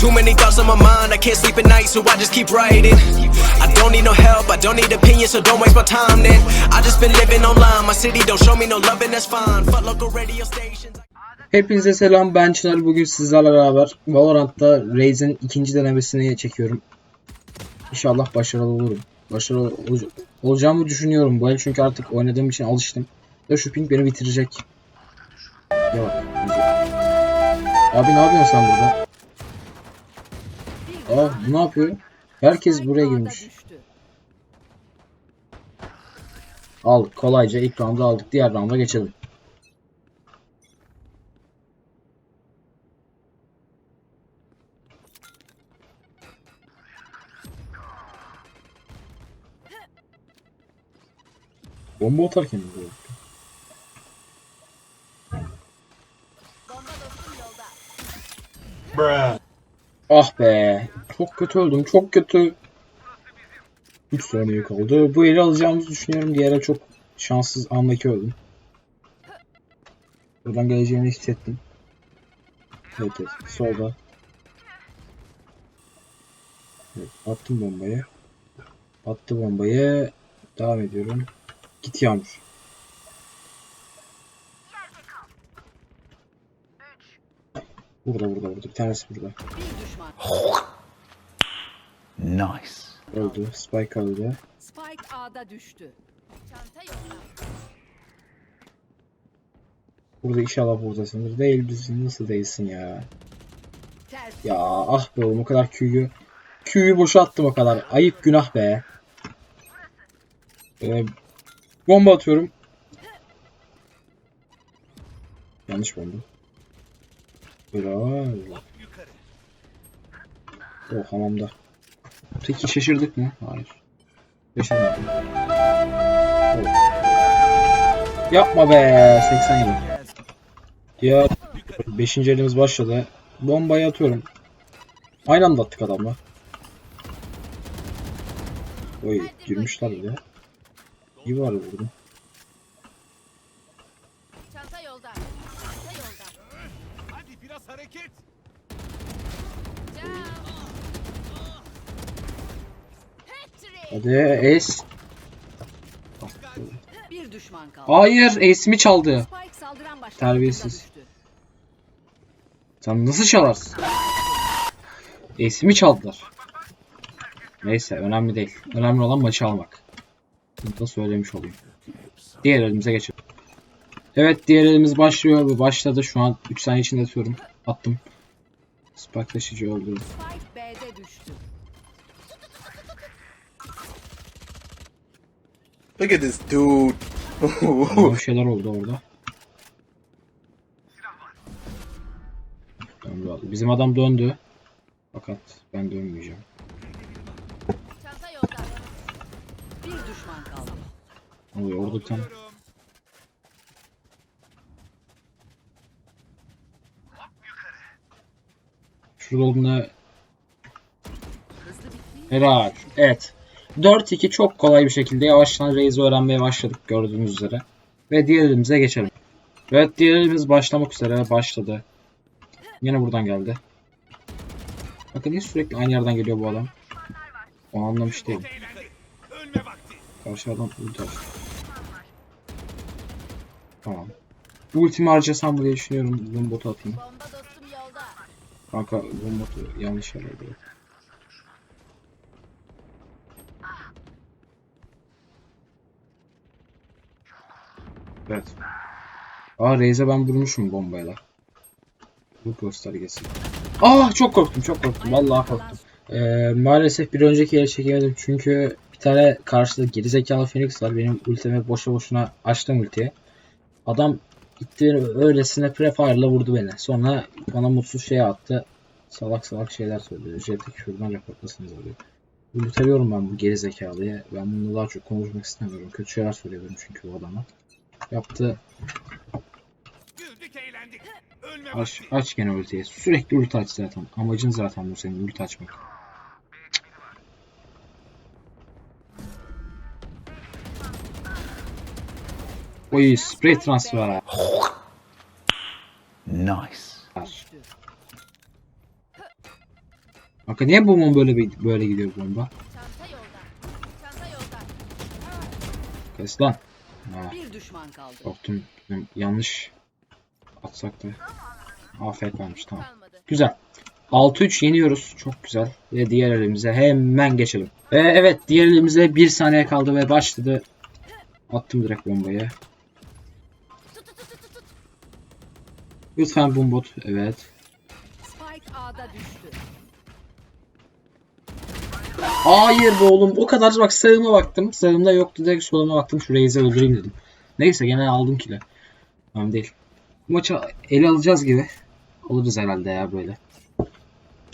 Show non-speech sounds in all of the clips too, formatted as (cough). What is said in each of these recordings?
Too many thoughts on my mind, I can't sleep at night, so I just keep writing. I don't need no help, I don't need opinions, so don't waste my time then. I just been living online, my city don't show me no love, and that's fine. Fuck local radio stations. Hepinize selam ben Çınar bugün sizlerle beraber Valorant'ta Raze'in ikinci denemesini çekiyorum. İnşallah başarılı olurum. Başarılı ol- olacağımı düşünüyorum bu el çünkü artık oynadığım için alıştım. Ve şu ping beni bitirecek. Ya bak. Abi ne yapıyorsun sen burada? Aa bu ne yapıyor? Herkes buraya girmiş. Al kolayca ilk roundu aldık. Diğer rounda geçelim. Bomba atarken mi böyle? Ah be. Çok kötü öldüm. Çok kötü. 3 saniye kaldı. Bu eli alacağımızı düşünüyorum. Diğere çok şanssız andaki öldüm. Buradan geleceğini hissettim. Evet evet. Solda. Evet, attım bombayı. Attı bombayı. Devam ediyorum. Git Yağmur. Burada burada burada. Bir tanesi burada. Nice. Öldü. Spike öldü. Spike A'da düştü. Çanta yolda. Burada inşallah buradasındır. Değil biz nasıl değilsin ya. Ters. Ya ah be oğlum o kadar Q'yu. Q'yu boşa attım o kadar. Ayıp günah be. Ee, bomba atıyorum. Yanlış bomba. Helal. O hamamda. Peki şaşırdık mı? Hayır. Şaşırmadım. Yapma be 87. Diğer 5. elimiz başladı. Bombayı atıyorum. Aynı anda attık adamla. Oy girmişler bile. İyi var vurdum. Çanta yolda. Çanta yolda. Hadi biraz hareket. Can. Patrick. Hadi Ace. Bir düşman kaldı. Hayır Ace'imi çaldı. Terbiyesiz. Sen nasıl çalarsın? Ace'imi çaldılar. Neyse önemli değil. Önemli olan maçı almak. Bunu da söylemiş olayım. Diğer elimize geçelim. Evet diğer elimiz başlıyor ve başladı. Şu an 3 saniye içinde atıyorum. Attım. Spike taşıcı öldü. Spike B'de düştü. Look at this dude. Ama bir şeyler oldu orada. Bizim adam döndü. Fakat ben dönmeyeceğim. Çanta yolda. Bir düşman kaldı. Oluyor orada bir tane. Şurada olduğunda helal. Evet. 4-2 çok kolay bir şekilde yavaştan Raze'i öğrenmeye başladık gördüğünüz üzere. Ve diğer elimize geçelim. Evet diğer elimiz başlamak üzere başladı. Yine buradan geldi. Bakın niye sürekli aynı yerden geliyor bu adam? Onu anlamış değilim. Karşı adam. Tamam. Bu ultimi harcasam diye düşünüyorum. Bombotu atayım. Kanka bombotu yanlış yere alıyor. Evet. Aa Reis'e ben vurmuşum bombayla. Bu göstergesi. Aa çok korktum çok korktum. Vallahi korktum. Ee, maalesef bir önceki yere çekemedim çünkü bir tane karşıda gerizekalı Phoenix var. Benim ultimi boşa boşuna açtım ultiye. Adam gitti öylesine prefire'la vurdu beni. Sonra bana mutsuz şey attı. Salak salak şeyler söylüyor. Jet'e küfürden reportlasınız diyor. Ürteliyorum ben bu gerizekalıyı. Ben bununla daha çok konuşmak istemiyorum. Kötü şeyler söylüyorum çünkü bu adama. Yaptı. Güldük eğlendik. Ölme Aç, aç gene ultiyi. Sürekli ulti aç zaten. Amacın zaten bu senin ulti açmak. Oy spray transfer. Nice. Kanka niye bomba böyle bir- böyle gidiyor bomba? Çanta yolda. Çanta yolda. Kes lan. Ha, Bir düşman kaldı. korktum. Yanlış atsak da. Afiyet varmış tamam. Güzel. 6-3 yeniyoruz. Çok güzel. Ve diğer elimize hemen geçelim. Ve evet diğer elimize 1 saniye kaldı ve başladı. Attım direkt bombayı. Lütfen bombot. Evet. Spike A'da düştü. Hayır be oğlum. O kadar bak sağıma baktım. Sağımda yoktu. Direkt soluma baktım. Şu Reis'i öldüreyim dedim. Neyse gene aldım kile. Tamam değil. Bu maçı ele alacağız gibi. Alırız herhalde ya böyle.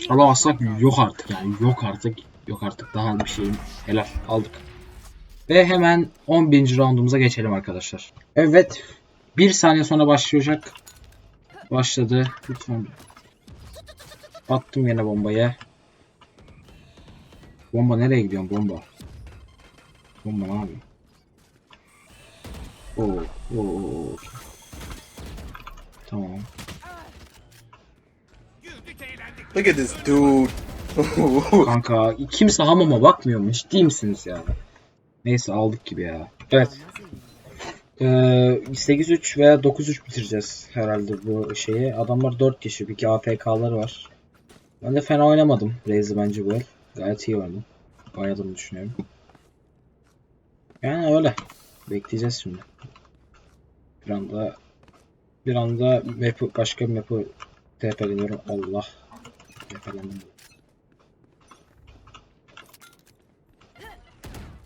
Alamazsak yok artık yani. Yok artık. Yok artık daha bir şeyim. Helal aldık. Ve hemen 11. roundumuza geçelim arkadaşlar. Evet. Bir saniye sonra başlayacak. Başladı. Lütfen. Attım yine bombayı. Bomba nereye gidiyorsun bomba? Bomba ne yapıyor? Oo, oo, oo. Tamam. Look at this dude. (laughs) Kanka kimse hamama bakmıyor mu? Ciddi misiniz ya? Neyse aldık gibi ya. Evet. Ee, 8-3 veya 9-3 bitireceğiz herhalde bu şeyi. Adamlar 4 kişi. Bir iki AFK'ları var. Ben de fena oynamadım. Raze'i bence bu el. Gayet iyi oynadım. Oynadığımı düşünüyorum. Yani öyle. Bekleyeceğiz şimdi. Bir anda bir anda map'ı, başka bir map'ı TP'leniyorum. Allah. TP'lendim.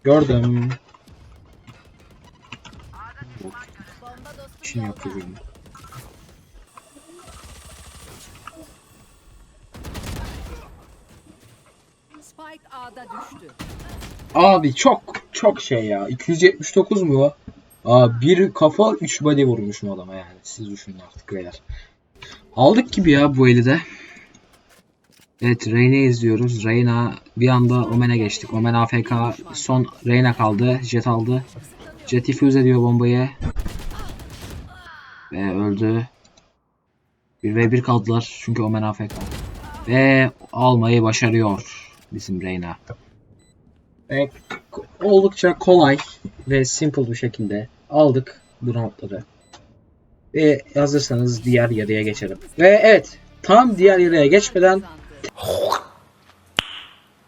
Gördüm. Bomba dostum İşini yolda. yapıyor benim. Abi çok çok şey ya. 279 mu o? Aa bir kafa 3 body vurmuşum adama yani. Siz düşünün artık beyler. Aldık gibi ya bu eli de. Evet Reyna'yı izliyoruz. Reyna bir anda Omen'e geçtik. Omen AFK son Reyna kaldı. Jet aldı. Jet defuse ediyor bombayı. Ve öldü. 1 ve 1 kaldılar çünkü Omen AFK. Ve almayı başarıyor bizim Reyna. Ve oldukça kolay ve simple bir şekilde aldık bu roundları. Ve hazırsanız diğer yarıya geçelim. Ve evet tam diğer yarıya geçmeden.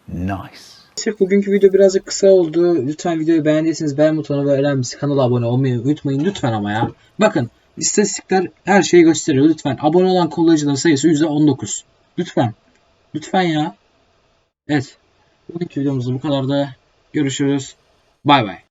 Nice. Sırf bugünkü video birazcık kısa oldu. Lütfen videoyu beğendiyseniz beğen butonu ve önemlisi kanala abone olmayı unutmayın lütfen ama ya. Bakın istatistikler her şeyi gösteriyor lütfen. Abone olan kullanıcıların sayısı %19. Lütfen. Lütfen ya. Evet. Bugünkü videomuz bu kadar da görüşürüz. Bay bay.